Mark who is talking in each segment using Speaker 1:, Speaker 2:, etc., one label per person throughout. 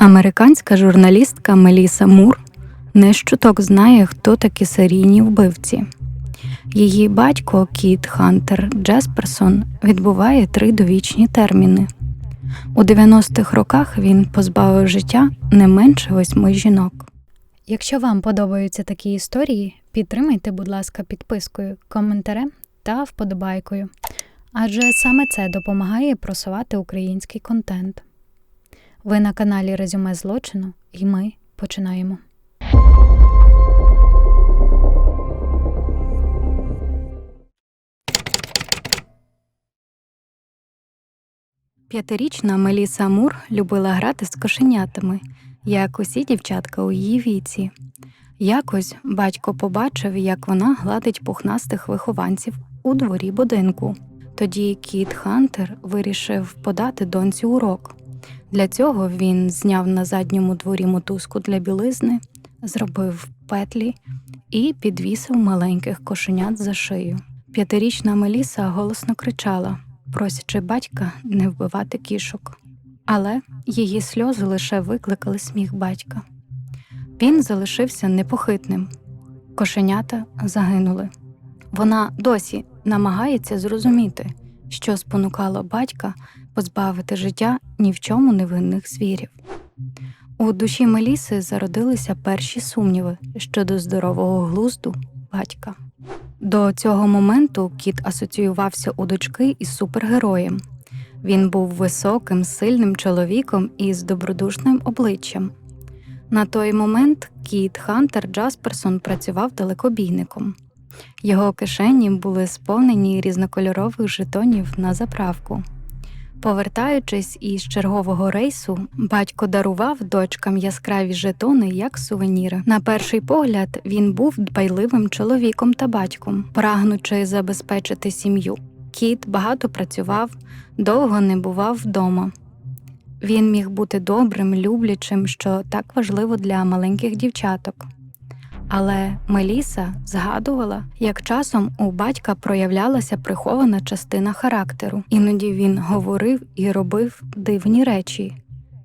Speaker 1: Американська журналістка Меліса Мур не щуток знає, хто такі серійні вбивці. Її батько Кіт Хантер Джесперсон відбуває три довічні терміни. У 90-х роках він позбавив життя не менше восьми жінок.
Speaker 2: Якщо вам подобаються такі історії, підтримайте, будь ласка, підпискою, коментарем та вподобайкою. Адже саме це допомагає просувати український контент. Ви на каналі Резюме злочину, і ми починаємо.
Speaker 1: П'ятирічна Меліса Мур любила грати з кошенятами, як усі дівчатка у її віці. Якось батько побачив, як вона гладить пухнастих вихованців у дворі будинку. Тоді кіт Хантер вирішив подати доньці урок. Для цього він зняв на задньому дворі мотузку для білизни, зробив петлі і підвісив маленьких кошенят за шию. П'ятирічна Меліса голосно кричала, просячи батька не вбивати кішок. Але її сльози лише викликали сміх батька. Він залишився непохитним. Кошенята загинули. Вона досі намагається зрозуміти, що спонукало батька позбавити життя ні в чому невинних звірів. У душі Меліси зародилися перші сумніви щодо здорового глузду батька. До цього моменту кіт асоціювався у дочки із супергероєм. Він був високим, сильним чоловіком із добродушним обличчям. На той момент кіт Хантер Джасперсон працював далекобійником. Його кишені були сповнені різнокольорових жетонів на заправку. Повертаючись із чергового рейсу, батько дарував дочкам яскраві жетони як сувеніри. На перший погляд він був дбайливим чоловіком та батьком, прагнучи забезпечити сім'ю. Кіт багато працював, довго не бував вдома. Він міг бути добрим, люблячим, що так важливо для маленьких дівчаток. Але Меліса згадувала, як часом у батька проявлялася прихована частина характеру. Іноді він говорив і робив дивні речі,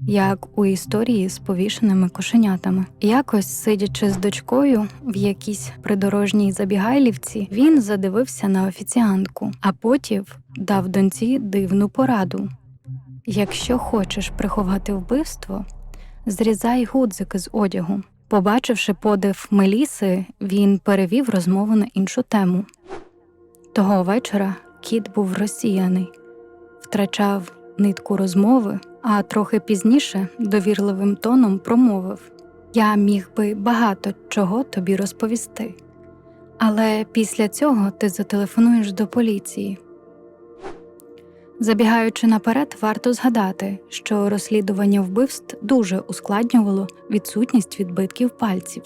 Speaker 1: як у історії з повішеними кошенятами. Якось, сидячи з дочкою в якійсь придорожній забігайлівці, він задивився на офіціантку, а потім дав доньці дивну пораду. Якщо хочеш приховати вбивство, зрізай гудзики з одягу. Побачивши подив Меліси, він перевів розмову на іншу тему. Того вечора кіт був розсіяний, втрачав нитку розмови, а трохи пізніше довірливим тоном промовив Я міг би багато чого тобі розповісти. Але після цього ти зателефонуєш до поліції. Забігаючи наперед, варто згадати, що розслідування вбивств дуже ускладнювало відсутність відбитків пальців.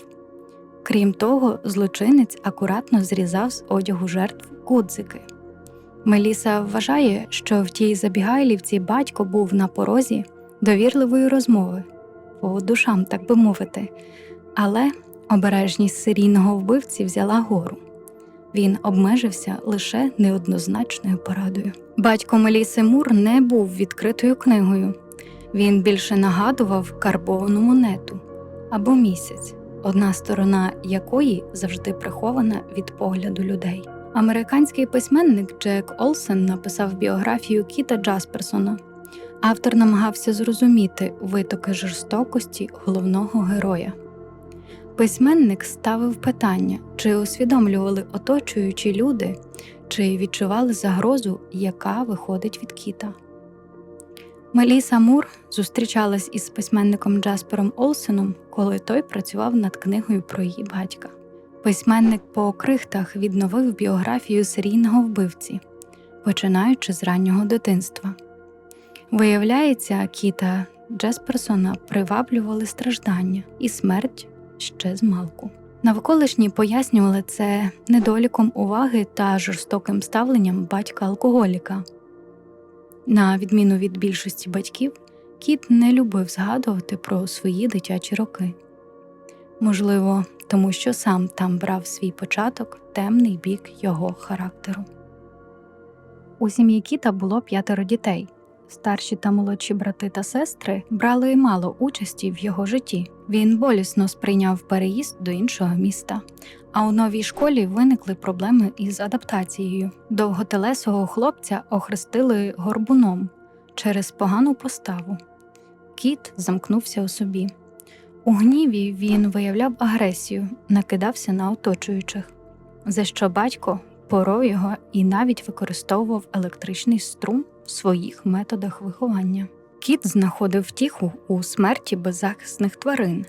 Speaker 1: Крім того, злочинець акуратно зрізав з одягу жертв гудзики. Меліса вважає, що в тій забігайлівці батько був на порозі довірливої розмови, по душам, так би мовити, але обережність серійного вбивці взяла гору він обмежився лише неоднозначною порадою. Батько Меліси Мур не був відкритою книгою. Він більше нагадував карбовану монету або місяць, одна сторона якої завжди прихована від погляду людей. Американський письменник Джек Олсен написав біографію Кіта Джасперсона. Автор намагався зрозуміти витоки жорстокості головного героя. Письменник ставив питання, чи усвідомлювали оточуючі люди, чи відчували загрозу, яка виходить від кіта. Меліса Мур зустрічалась із письменником Джаспером Олсеном, коли той працював над книгою про її батька. Письменник по крихтах відновив біографію серійного вбивці, починаючи з раннього дитинства. Виявляється, кіта Джесперсона приваблювали страждання і смерть ще з малку. Навколишні пояснювали це недоліком уваги та жорстоким ставленням батька алкоголіка. На відміну від більшості батьків, кіт не любив згадувати про свої дитячі роки. Можливо, тому що сам там брав свій початок темний бік його характеру. У сім'ї кіта було п'ятеро дітей. Старші та молодші брати та сестри брали мало участі в його житті. Він болісно сприйняв переїзд до іншого міста. А у новій школі виникли проблеми із адаптацією. Довготелесого хлопця охрестили горбуном через погану поставу. Кіт замкнувся у собі. У гніві він виявляв агресію, накидався на оточуючих, за що батько поров його і навіть використовував електричний струм в своїх методах виховання. Кіт знаходив втіху у смерті беззахисних тварин.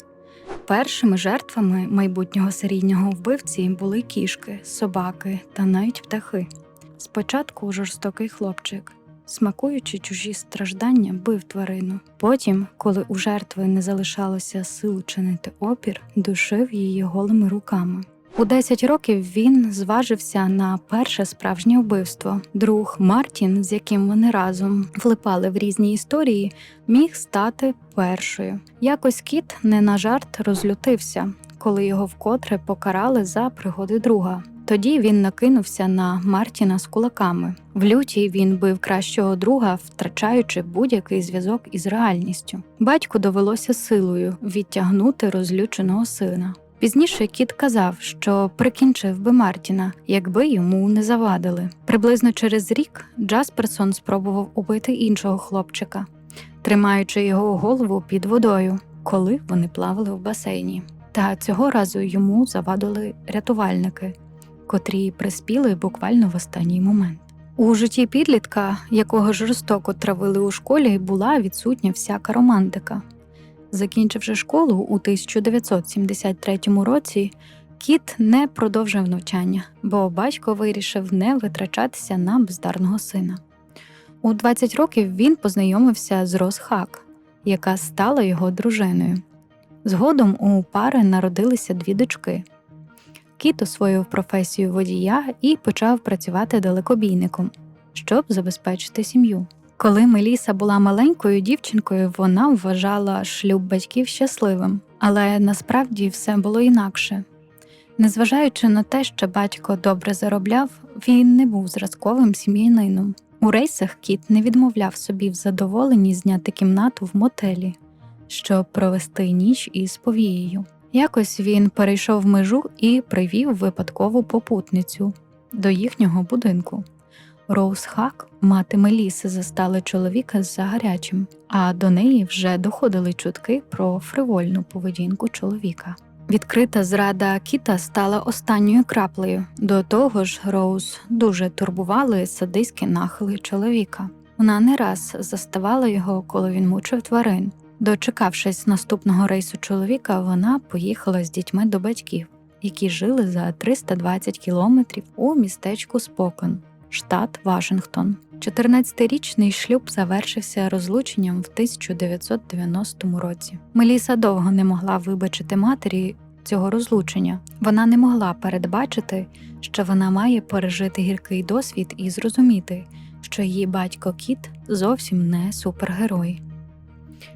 Speaker 1: Першими жертвами майбутнього серійного вбивці були кішки, собаки та навіть птахи. Спочатку жорстокий хлопчик, смакуючи чужі страждання, бив тварину. Потім, коли у жертви не залишалося сил чинити опір, душив її голими руками. У 10 років він зважився на перше справжнє вбивство. Друг Мартін, з яким вони разом влипали в різні історії, міг стати першою. Якось кіт не на жарт розлютився, коли його вкотре покарали за пригоди друга. Тоді він накинувся на Мартіна з кулаками. В люті він бив кращого друга, втрачаючи будь-який зв'язок із реальністю. Батьку довелося силою відтягнути розлюченого сина. Пізніше кіт казав, що прикінчив би Мартіна, якби йому не завадили. Приблизно через рік Джасперсон спробував убити іншого хлопчика, тримаючи його голову під водою, коли вони плавали в басейні. Та цього разу йому завадили рятувальники, котрі приспіли буквально в останній момент. У житті підлітка, якого жорстоко травили у школі, була відсутня всяка романтика. Закінчивши школу у 1973 році, кіт не продовжив навчання, бо батько вирішив не витрачатися на бездарного сина. У 20 років він познайомився з Рос Хак, яка стала його дружиною. Згодом у пари народилися дві дочки. Кіт освоїв професію водія і почав працювати далекобійником, щоб забезпечити сім'ю. Коли Меліса була маленькою дівчинкою, вона вважала шлюб батьків щасливим, але насправді все було інакше. Незважаючи на те, що батько добре заробляв, він не був зразковим сім'янином. У рейсах кіт не відмовляв собі в задоволенні зняти кімнату в мотелі, щоб провести ніч із повією. Якось він перейшов межу і привів випадкову попутницю до їхнього будинку. Роуз Хак, мати Меліси, застала чоловіка за гарячим, а до неї вже доходили чутки про фривольну поведінку чоловіка. Відкрита зрада Кіта стала останньою краплею. До того ж, Роуз дуже турбували садиські нахили чоловіка. Вона не раз заставала його, коли він мучив тварин. Дочекавшись наступного рейсу чоловіка, вона поїхала з дітьми до батьків, які жили за 320 кілометрів у містечку Спокон, штат Вашингтон. 14-річний шлюб завершився розлученням в 1990 році. Меліса довго не могла вибачити матері цього розлучення. Вона не могла передбачити, що вона має пережити гіркий досвід і зрозуміти, що її батько Кіт зовсім не супергерой.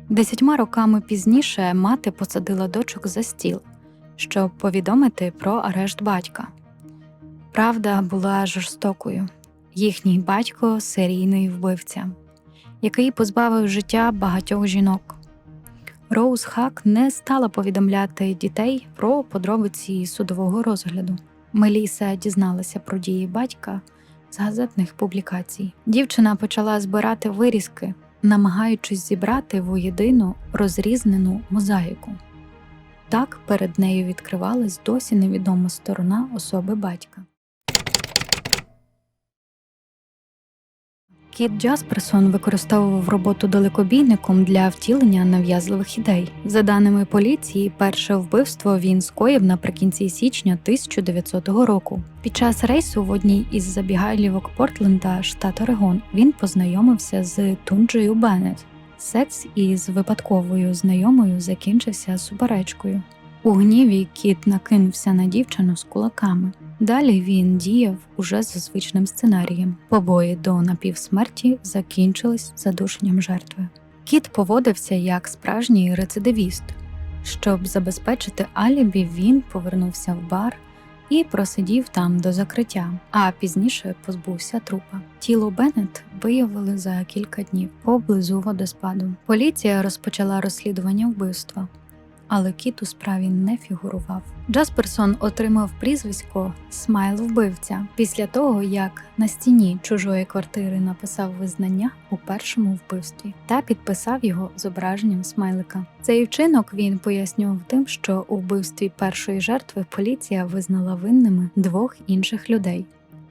Speaker 1: Десятьма роками пізніше мати посадила дочок за стіл, щоб повідомити про арешт батька. Правда була жорстокою. Їхній батько серійний вбивця, який позбавив життя багатьох жінок. Роуз Хак не стала повідомляти дітей про подробиці судового розгляду. Меліса дізналася про дії батька з газетних публікацій. Дівчина почала збирати вирізки, намагаючись зібрати воєдину розрізнену мозаїку. Так перед нею відкривалась досі невідома сторона особи батька. Кіт Джасперсон використовував роботу далекобійником для втілення нав'язливих ідей. За даними поліції, перше вбивство він скоїв наприкінці січня 1900 року. Під час рейсу в одній із забігайлівок Портленда, штат Орегон, він познайомився з Тунджею Беннет. Секс із випадковою знайомою закінчився суперечкою. У гніві кіт накинувся на дівчину з кулаками. Далі він діяв уже за звичним сценарієм. Побої до напівсмерті закінчились задушенням жертви. Кіт поводився як справжній рецидивіст. Щоб забезпечити алібі, він повернувся в бар, і просидів там до закриття, а пізніше позбувся трупа. Тіло Беннет виявили за кілька днів поблизу водоспаду. Поліція розпочала розслідування вбивства, але кіт у справі не фігурував. Джасперсон отримав прізвисько Смайл вбивця після того, як на стіні чужої квартири написав визнання у першому вбивстві та підписав його зображенням смайлика. Цей вчинок він пояснював тим, що у вбивстві першої жертви поліція визнала винними двох інших людей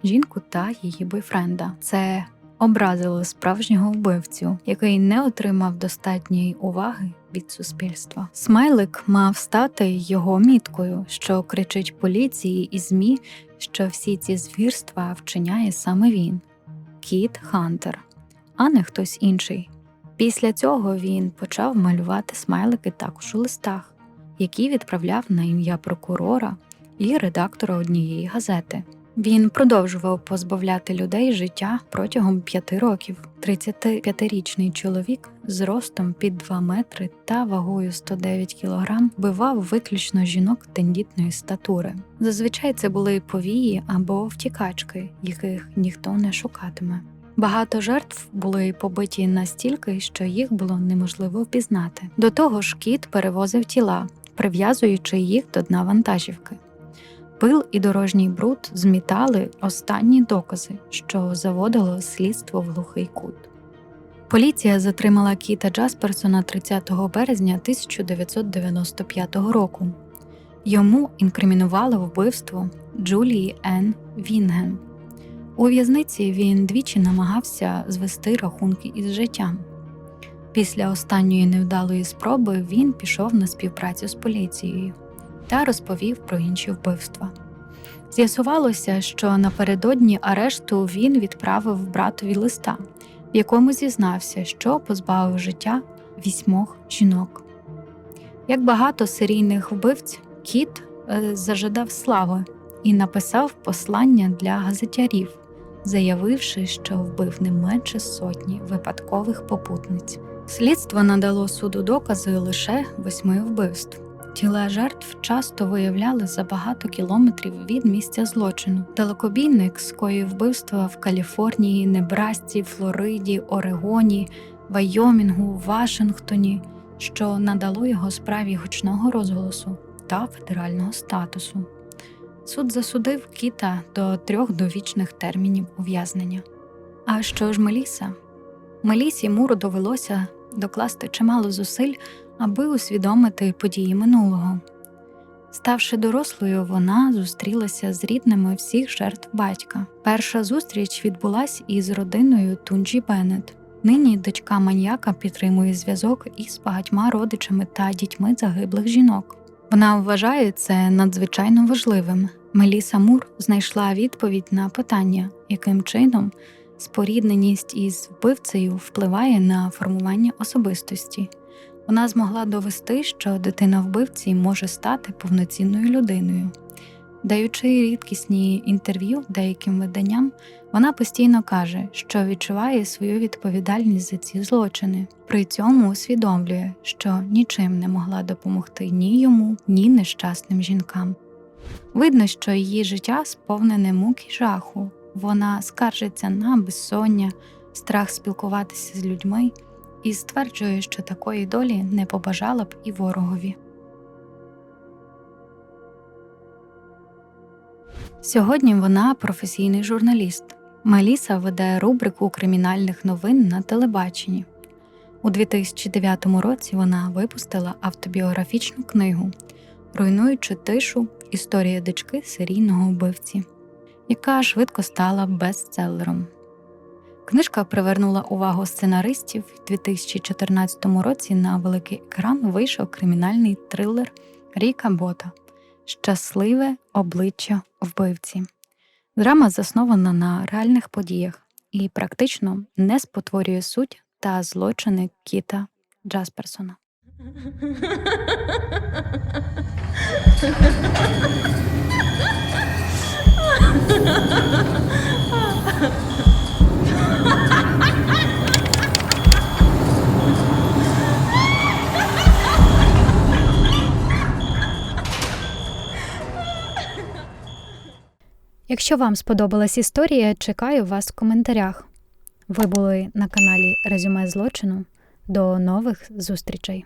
Speaker 1: жінку та її бойфренда. Це образило справжнього вбивцю, який не отримав достатньої уваги від суспільства. Смайлик мав стати його міткою, що кричить поліції і змі, що всі ці звірства вчиняє саме він Кіт Хантер, а не хтось інший. Після цього він почав малювати смайлики також у листах, які відправляв на ім'я прокурора і редактора однієї газети. Він продовжував позбавляти людей життя протягом п'яти років. 35-річний чоловік з ростом під 2 метри та вагою 109 кілограм вбивав виключно жінок тендітної статури. Зазвичай це були повії або втікачки, яких ніхто не шукатиме. Багато жертв були побиті настільки, що їх було неможливо впізнати. До того ж, кіт перевозив тіла, прив'язуючи їх до дна вантажівки. Пил і дорожній бруд змітали останні докази, що заводило слідство в глухий кут. Поліція затримала Кіта Джасперсона 30 березня 1995 року. Йому інкримінували вбивство Джулії Н. Вінгем. У в'язниці він двічі намагався звести рахунки із життям. Після останньої невдалої спроби він пішов на співпрацю з поліцією та розповів про інші вбивства. З'ясувалося, що напередодні арешту він відправив братові листа, в якому зізнався, що позбавив життя вісьмох жінок. Як багато серійних вбивць, кіт е, зажадав слави і написав послання для газетярів, заявивши, що вбив не менше сотні випадкових попутниць. Слідство надало суду докази лише восьми вбивств. Тіла жертв часто виявляли за багато кілометрів від місця злочину. Далекобійник скоїв вбивства в Каліфорнії, Небрасці, Флориді, Орегоні, Вайомінгу, Вашингтоні, що надало його справі гучного розголосу та федерального статусу. Суд засудив кіта до трьох довічних термінів ув'язнення. А що ж Меліса? Мелісі Муру довелося докласти чимало зусиль аби усвідомити події минулого. Ставши дорослою, вона зустрілася з рідними всіх жертв батька. Перша зустріч відбулась із родиною Тунджі Беннет. Нині дочка маньяка підтримує зв'язок із багатьма родичами та дітьми загиблих жінок. Вона вважає це надзвичайно важливим. Меліса Мур знайшла відповідь на питання, яким чином спорідненість із вбивцею впливає на формування особистості. Вона змогла довести, що дитина вбивці може стати повноцінною людиною. Даючи рідкісні інтерв'ю деяким виданням, вона постійно каже, що відчуває свою відповідальність за ці злочини. При цьому усвідомлює, що нічим не могла допомогти ні йому, ні нещасним жінкам. Видно, що її життя сповнене мук і жаху. Вона скаржиться на безсоння, страх спілкуватися з людьми і стверджує, що такої долі не побажала б і ворогові. Сьогодні вона професійний журналіст. Меліса веде рубрику кримінальних новин на телебаченні. У 2009 році вона випустила автобіографічну книгу Руйнуючи тишу Історія дочки серійного вбивці, яка швидко стала бестселером. Книжка привернула увагу сценаристів у 2014 році на великий екран вийшов кримінальний трилер Ріка Бота Щасливе обличчя вбивці. Драма заснована на реальних подіях і практично не спотворює суть та злочини Кіта Джасперсона.
Speaker 2: Якщо вам сподобалась історія, чекаю вас в коментарях. Ви були на каналі Резюме злочину. До нових зустрічей!